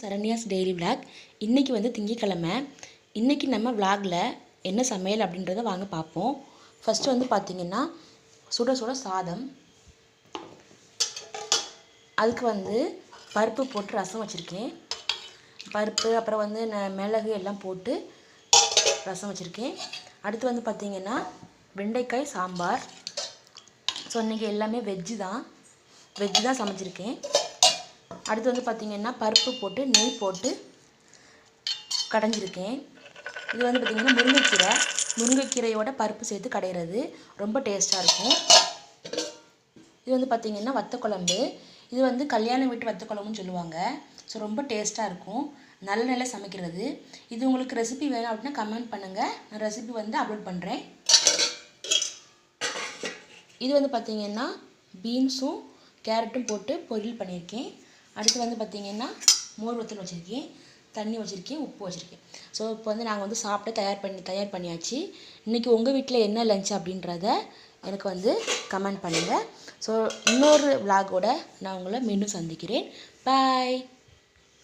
Saranya's daily vlog இன்றைக்கி வந்து திங்கக்கிழமை இன்றைக்கி நம்ம விளாகில் என்ன சமையல் அப்படின்றத வாங்க பார்ப்போம். ஃபஸ்ட்டு வந்து பார்த்திங்கன்னா சுட சுட சாதம். அதுக்கு வந்து பருப்பு போட்டு ரசம் வச்சுருக்கேன். பருப்பு அப்புறம் வந்து ந- மிளகு எல்லாம் போட்டு ரசம் வச்சுருக்கேன். அடுத்து வந்து பார்த்திங்கன்னா வெண்டைக்காய் சாம்பார். ஸோ இன்றைக்கி எல்லாமே வெஜ்ஜு தான். வெஜ்ஜு தான் சமைச்சிருக்கேன். அடுத்து வந்து பார்த்திங்கன்னா பருப்பு போட்டு நெய் போட்டு கடைஞ்சிருக்கேன். இது வந்து பார்த்திங்கன்னா முருங்கைக்கீரை. முருங்கைக்கீரையோட பருப்பு சேர்த்து கடையிறது. ரொம்ப டேஸ்ட்டாக இருக்கும். இது வந்து பார்த்திங்கன்னா வத்த குழம்பு இது வந்து கல்யாணம் வீட்டு வத்த குழம்புன்னு சொல்லுவாங்க. ஸோ ரொம்ப டேஸ்ட்டாக இருக்கும். நல்ல நல்ல சமைக்கிறது. இது உங்களுக்கு ரெசிபி வேணும் அப்படின்னா கமெண்ட் பண்ணுங்கள் நான் ரெசிபி வந்து அப்லோட் பண்ணுறேன் இது வந்து பார்த்திங்கன்னா பீன்ஸும் கேரட்டும் போட்டு பொரியல் பண்ணியிருக்கேன். அடுத்து வந்து பார்த்திங்கன்னா மோர் வத்தல் வச்சுருக்கேன் தண்ணி வச்சுருக்கேன் உப்பு வச்சுருக்கேன். ஸோ இப்போ வந்து நாங்கள் வந்து சாப்பிட்டு தயார் பண்ணி தயார் பண்ணியாச்சு. இன்றைக்கி உங்கள் வீட்டில் என்ன லஞ்ச் அப்படின்றத எனக்கு வந்து கமெண்ட் பண்ணுங்கள் ஸோ இன்னொரு விலாகோட நான் உங்களை மீண்டும் சந்திக்கிறேன். பாய்